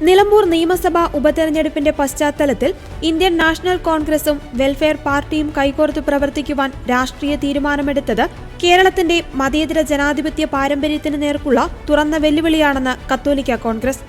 നിലമ്പൂർ നിയമസഭാ ഉപതെരഞ്ഞെടുപ്പിന്റെ പശ്ചാത്തലത്തിൽ Indian national കോൺഗ്രസും വെൽഫെയർ പാർട്ടിയും കൈകോർത്ത് പ്രവർത്തിക്കുവാൻ രാഷ്ട്രീയ തീരുമാനമെടുത്തത് കേരളത്തിന്റെ മതേതര ജനാധിപത്യ പാരമ്പര്യത്തിന് നേർക്കുള്ള തുറന്ന വെല്ലുവിളിയാണെന്ന് കത്തോലിക്ക കോൺഗ്രസ്.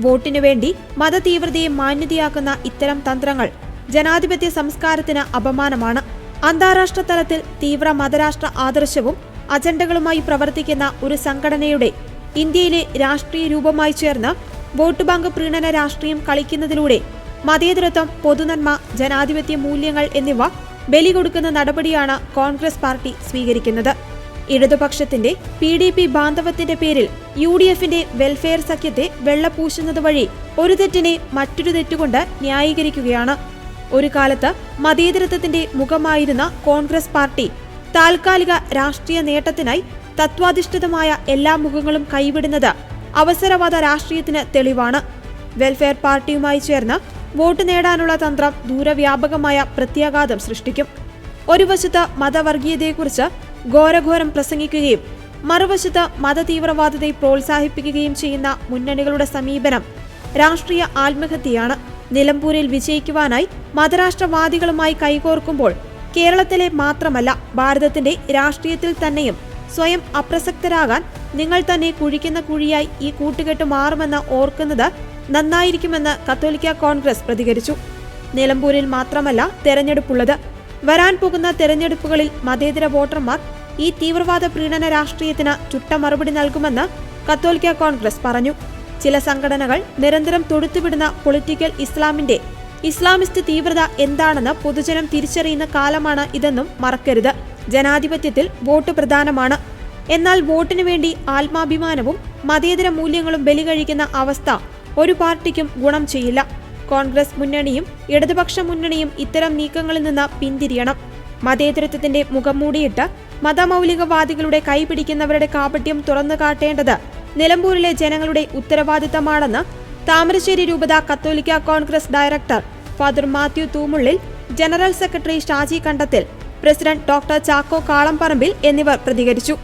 വോട്ടിനു വേണ്ടി മതതീവ്രതയെ മാന്യതയാക്കുന്ന ഇത്തരം തന്ത്രങ്ങൾ ജനാധിപത്യ സംസ്കാരത്തിന് അപമാനമാണ്. അന്താരാഷ്ട്ര തലത്തിൽ തീവ്ര മതരാഷ്ട്ര ആദർശവും അജണ്ടകളുമായി പ്രവർത്തിക്കുന്ന ഒരു സംഘടനയുടെ ഇന്ത്യയിലെ രാഷ്ട്രീയ രൂപമായി ചേർന്ന് വോട്ട് ബാങ്ക് പ്രീണന രാഷ്ട്രീയം കളിക്കുന്നതിലൂടെ മതേതരത്വം പൊതുനന്മ ജനാധിപത്യ മൂല്യങ്ങൾ എന്നിവ ബലി കൊടുക്കുന്ന നടപടിയാണ് കോൺഗ്രസ് പാർട്ടി സ്വീകരിക്കുന്നത്. ഇടതുപക്ഷത്തിന്റെ പി ഡി പി ബാന്ധവത്തിന്റെ പേരിൽ യു ഡി എഫിന്റെ വെൽഫെയർ സഖ്യത്തെ വെള്ളപൂശുന്നത് വഴി ഒരു തെറ്റിനെ മറ്റൊരു തെറ്റുകൊണ്ട് ന്യായീകരിക്കുകയാണ്. ഒരു കാലത്ത് മതേതരത്വത്തിന്റെ മുഖമായിരുന്ന കോൺഗ്രസ് പാർട്ടി താൽക്കാലിക രാഷ്ട്രീയ നേട്ടത്തിനായി തത്വാധിഷ്ഠിതമായ എല്ലാ മുഖങ്ങളും കൈവിടുന്നത് അവസരവാദ രാഷ്ട്രീയത്തിന് തെളിവാണ്. വെൽഫെയർ പാർട്ടിയുമായി ചേർന്ന് വോട്ട് നേടാനുള്ള തന്ത്രം ദൂരവ്യാപകമായ പ്രത്യാഘാതം സൃഷ്ടിക്കും. ഒരു വശത്ത് മതവർഗീയതയെക്കുറിച്ച് ഘോരഘോരം പ്രസംഗിക്കുകയും മറുവശത്ത് മതതീവ്രവാദത്തെ പ്രോത്സാഹിപ്പിക്കുകയും ചെയ്യുന്ന മുന്നണികളുടെ സമീപനം രാഷ്ട്രീയ ആത്മഹത്യയാണ്. നിലമ്പൂരിൽ വിജയിക്കുവാനായി മതരാഷ്ട്രവാദികളുമായി കൈകോർക്കുമ്പോൾ കേരളത്തിലെ മാത്രമല്ല ഭാരതത്തിന്റെ രാഷ്ട്രീയത്തിൽ തന്നെയും സ്വയം അപ്രസക്തരാകാൻ നിങ്ങൾ തന്നെ കുഴിക്കുന്ന കുഴിയായി ഈ കൂട്ടുകെട്ട് മാറുമെന്ന് ഓർക്കുന്നത് നന്നായിരിക്കുമെന്ന് കത്തോലിക്ക കോൺഗ്രസ് പ്രതികരിച്ചു. നിലമ്പൂരിൽ മാത്രമല്ല തെരഞ്ഞെടുപ്പുള്ളത്. വരാൻ പോകുന്ന തെരഞ്ഞെടുപ്പുകളിൽ മതേതര വോട്ടർമാർ ഈ തീവ്രവാദ പ്രീണന രാഷ്ട്രീയത്തിന് ചുട്ട മറുപടി നൽകുമെന്ന് കത്തോലിക്ക കോൺഗ്രസ് പറഞ്ഞു. ചില സംഘടനകൾ നിരന്തരം തൊടുത്തുവിടുന്ന പൊളിറ്റിക്കൽ ഇസ്ലാമിന്റെ ഇസ്ലാമിസ്റ്റ് തീവ്രത എന്താണെന്ന് പൊതുജനം തിരിച്ചറിയുന്ന കാലമാണ് ഇതെന്നും മറക്കരുത്. ജനാധിപത്യത്തിൽ വോട്ട് പ്രധാനമാണ്. എന്നാൽ വോട്ടിനു വേണ്ടി ആത്മാഭിമാനവും മതേതര മൂല്യങ്ങളും ബലികഴിക്കുന്ന അവസ്ഥ ഒരു പാർട്ടിക്കും ഗുണം ചെയ്യില്ല. കോൺഗ്രസ് മുന്നണിയും ഇടതുപക്ഷ മുന്നണിയും ഇത്തരം നീക്കങ്ങളിൽ നിന്ന് പിന്തിരിയണം. മതേതരത്വത്തിന്റെ മുഖം മൂടിയിട്ട് മതമൗലികവാദികളുടെ കൈപിടിക്കുന്നവരുടെ കാപട്യം തുറന്നു കാട്ടേണ്ടത് നിലമ്പൂരിലെ ജനങ്ങളുടെ ഉത്തരവാദിത്തമാണെന്ന് താമരശ്ശേരി രൂപത കത്തോലിക്ക Congress director father Mathew Thoomullil general secretary Shaji Kandathil president doctor Chacko Kalamparambil എന്നിവർ പ്രതികരിച്ചു